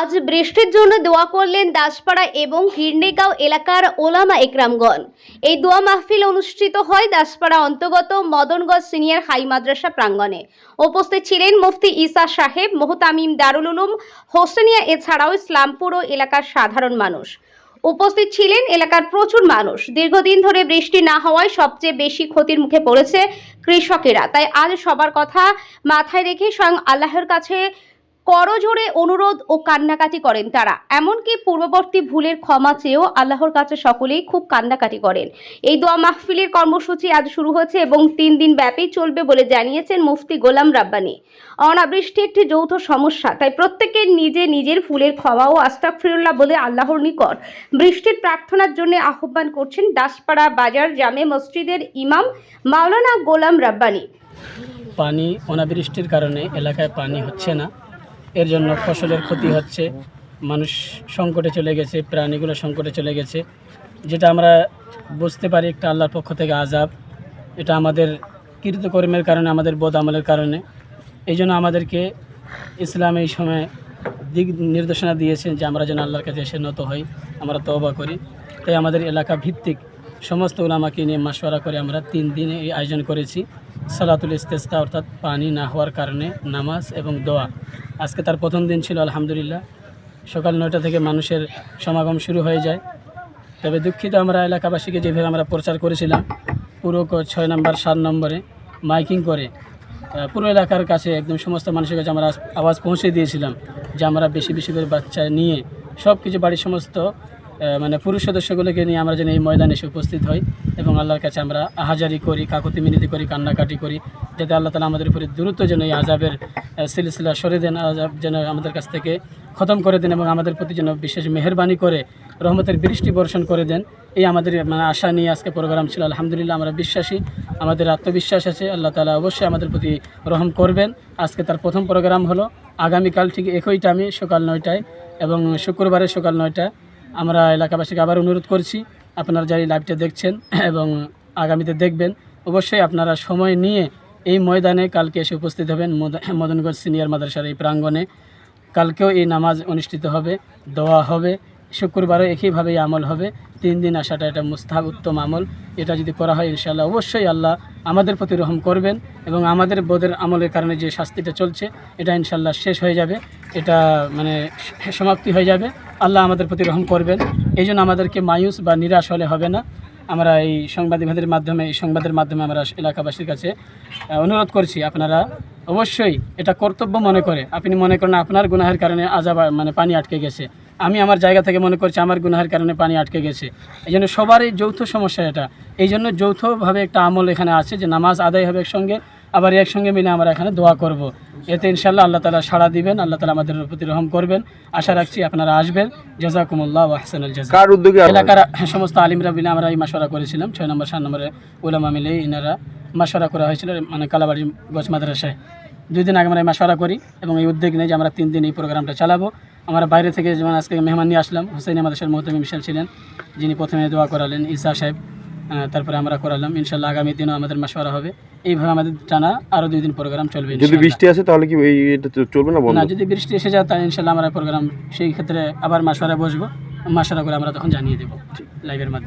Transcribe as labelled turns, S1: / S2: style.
S1: আজ বৃষ্টির জন্য দোয়া করলেন দাসপাড়া এবং হিরনেগাঁও এলাকার ওলামা একরামগণ। এই দোয়া মাহফিল অনুষ্ঠিত হয় দাসপাড়া অন্তর্গত মদনগঞ্জ সিনিয়র হাই মাদ্রাসা প্রাঙ্গণে। উপস্থিত ছিলেন মুফতি ইসা সাহেব, মোহতামিম দারুল উলুম, হোসেনিয়া এছাড়াও ইসলামপুর ও এলাকার সাধারণ মানুষ। উপস্থিত ছিলেন এলাকার প্রচুর মানুষ। দীর্ঘদিন ধরে বৃষ্টি না হওয়ায় সবচেয়ে বেশি ক্ষতির মুখে পড়েছে কৃষকেরা। তাই আজ সবার কথা মাথায় রেখে স্বয়ং আল্লাহর কাছে করজোড়ে অনুরোধ ও কান্নাকাটি করেন তারা। এমনকি পূর্ববর্তী ভুলের ক্ষমা চেয়েও আল্লাহর কাছে সকলেই খুব কান্নাকাটি করেন। এই দোয়া মাহফিলের কর্মসূচি আজ শুরু হয়েছে এবং তিন দিন ব্যাপী চলবে বলে জানিয়েছেন মুফতি গোলাম রাব্বানি। অনাবৃষ্টি একটি যৌথ সমস্যা, তাই প্রত্যেকের নিজে নিজের ফুলের ক্ষমা ও আস্তাকফিরুল্লাহ বলে আল্লাহর নিকট বৃষ্টির প্রার্থনার জন্য আহ্বান করছেন দাসপাড়া বাজার জামে মসজিদের ইমাম মাওলানা গোলাম রাব্বানি।
S2: পানি অনাবৃষ্টির কারণে এলাকায় পানি হচ্ছে না। এর জন্য ফসলের ক্ষতি হচ্ছে। মানুষ সংকটে চলে গেছে, প্রাণীগুলো সংকটে চলে গেছে। যেটা আমরা বুঝতে পারি একটা আল্লাহর পক্ষ থেকে আজাব এটা আমাদের কৃতকর্মের কারণে, আমাদের বোধ আমলের কারণে। এই জন্য আমাদেরকে ইসলাম এই সময় দিক নির্দেশনা দিয়েছেন যে আমরা যেন আল্লাহর কাছে এসে নত হই, আমরা তওবা করি। তাই আমাদের এলাকা ভিত্তিক সমস্ত ওলামাকে নিয়ে মাসওয়ারা করে আমরা তিন দিনে এই আয়োজন করেছি। সালাতুল ইস্তেস্তা অর্থাৎ পানি না হওয়ার কারণে নামাজ এবং দোয়া। আজকে তার প্রথম দিন ছিল, আলহামদুলিল্লাহ। সকাল নয়টা থেকে মানুষের সমাগম শুরু হয়ে যায়। তবে দুঃখিত আমরা এলাকাবাসীকে যেভাবে আমরা প্রচার করেছিলাম, পুরো ছয় নম্বর, সাত নম্বরে মাইকিং করে পুরো এলাকার কাছে একদম সমস্ত মানুষের কাছে আমরা আওয়াজ পৌঁছে দিয়েছিলাম যে আমরা বেশি বেশি করে বাচ্চা নিয়ে সব কিছু বাড়ির সমস্ত মানে পুরুষ সদস্যগুলোকে নিয়ে আমরা যেন এই ময়দানে এসে উপস্থিত হই এবং আল্লাহর কাছে আমরা আহাজারি করি, কাকুতি মিনতি করি, কান্নাকাটি করি, যাতে আল্লাহ তালা আমাদের উপরে দ্রুত যেন এই আজাবের সিলসিলা সরে দেন আজাব যেন আমাদের কাছ থেকে খতম করে দেন এবং আমাদের প্রতি যেন বিশেষ মেহরবানি করে, রহমতের বৃষ্টি বর্ষণ করে দেন। এই আমাদের মানে আশা নিয়ে আজকে প্রোগ্রাম ছিল। আলহামদুলিল্লাহ আমরা বিশ্বাসী, আমাদের আত্মবিশ্বাস আছে। আল্লাহ তালা অবশ্যই আমাদের প্রতি রহম করবেন। আজকে তার প্রথম প্রোগ্রাম হলো, আগামীকাল ঠিক একই টাইমে সকাল নয়টায় এবং শুক্রবারে সকাল নয়টায় আমরা এলাকাবাসীকে আবার অনুরোধ করছি, আপনারা যারা লাইভটা দেখছেন এবং আগামীতে দেখবেন, অবশ্যই আপনারা সময় নিয়ে এই ময়দানে কালকে এসে উপস্থিত হবেন মদ- মদনগঞ্জ সিনিয়র মাদ্রাসার এই প্রাঙ্গণে। কালকেও এই নামাজ অনুষ্ঠিত হবে, দোয়া হবে। শুক্রবারও একইভাবেই আমল হবে। তিন দিন আসাটা এটা মুস্তাহাব, উত্তম আমল। এটা যদি করা হয়, ইনশাআল্লাহ অবশ্যই আল্লাহ আমাদের প্রতি রহম করবেন এবং আমাদের বোধের আমলের কারণে যে শাস্তিটা চলছে, এটা ইনশাল্লাহ শেষ হয়ে যাবে। এটা মানে সমাপ্তি হয়ে যাবে। আল্লাহ আমাদের প্রতি রহম করবেন। এই জন্য আমাদেরকে মায়ুস বা নিরাশ হলে হবে না। আমরা এই সংবাদিকদের মাধ্যমে, এই সংবাদের মাধ্যমে আমরা এলাকাবাসীর কাছে অনুরোধ করছি আপনারা অবশ্যই এটা কর্তব্য মনে করে। আপনি মনে করেন আপনার গুনাহের কারণে আজাব মানে পানি আটকে গেছে। আমি আমার জায়গা থেকে মনে করছি আমার গুনাহের কারণে পানি আটকে গেছে। এই জন্য সবারই যৌথ সমস্যা এটা। এই জন্য যৌথভাবে একটা আমল এখানে আছে যে নামাজ আদায় হবে একসঙ্গে আবার একসঙ্গে মিলে আমরা এখানে দোয়া করব। এতে ইনশাল্লাহ আল্লাহ তালা সাড়া দিবেন আল্লাহ তালা আমাদের প্রতি রহম করবেন। আশা রাখছি আপনারা আসবেন। জাজাকুমুল্লাহ
S3: কার উদ্যোগে
S2: এলাকার সমস্ত আলিমরা মিলে আমরা এই মাসওয়ারা করেছিলাম। ছয় নম্বর সাত নম্বরে ওলামা মিলে ইনারা মাসওয়ারা করা হয়েছিল মানে কালাবাড়ি গছ মাদ্রাসায়। দুই দিন আগে আমরা এই মাসওয়ারা করি এবং এই উদ্যোগ নিয়ে যে আমরা তিন দিন এই প্রোগ্রামটা চালাবো। আমরা বাইরে থেকে যেমন আজকে মেহমান নিয়ে আসলাম হুসাইন মাদ্রাসার মোহতামি মিশাল ছিলেন যিনি প্রথমে দোয়া করালেন ঈসা সাহেব তারপরে আমরা করালাম। ইনশাল্লাহ আগামী দিনও আমাদের মাসওয়ারা হবে। এইভাবে আমাদের টানা আরও দুই দিন প্রোগ্রাম চলবে
S3: যদি বৃষ্টি আসে তাহলে কি এটা চলবে না
S2: না যদি বৃষ্টি এসে যায় তাহলে ইনশাল্লাহ আমরা প্রোগ্রাম সেই ক্ষেত্রে আবার মাসওয়ারা বসবো। মাসওয়ারা করে আমরা তখন জানিয়ে দেবো লাইভের মাধ্যমে।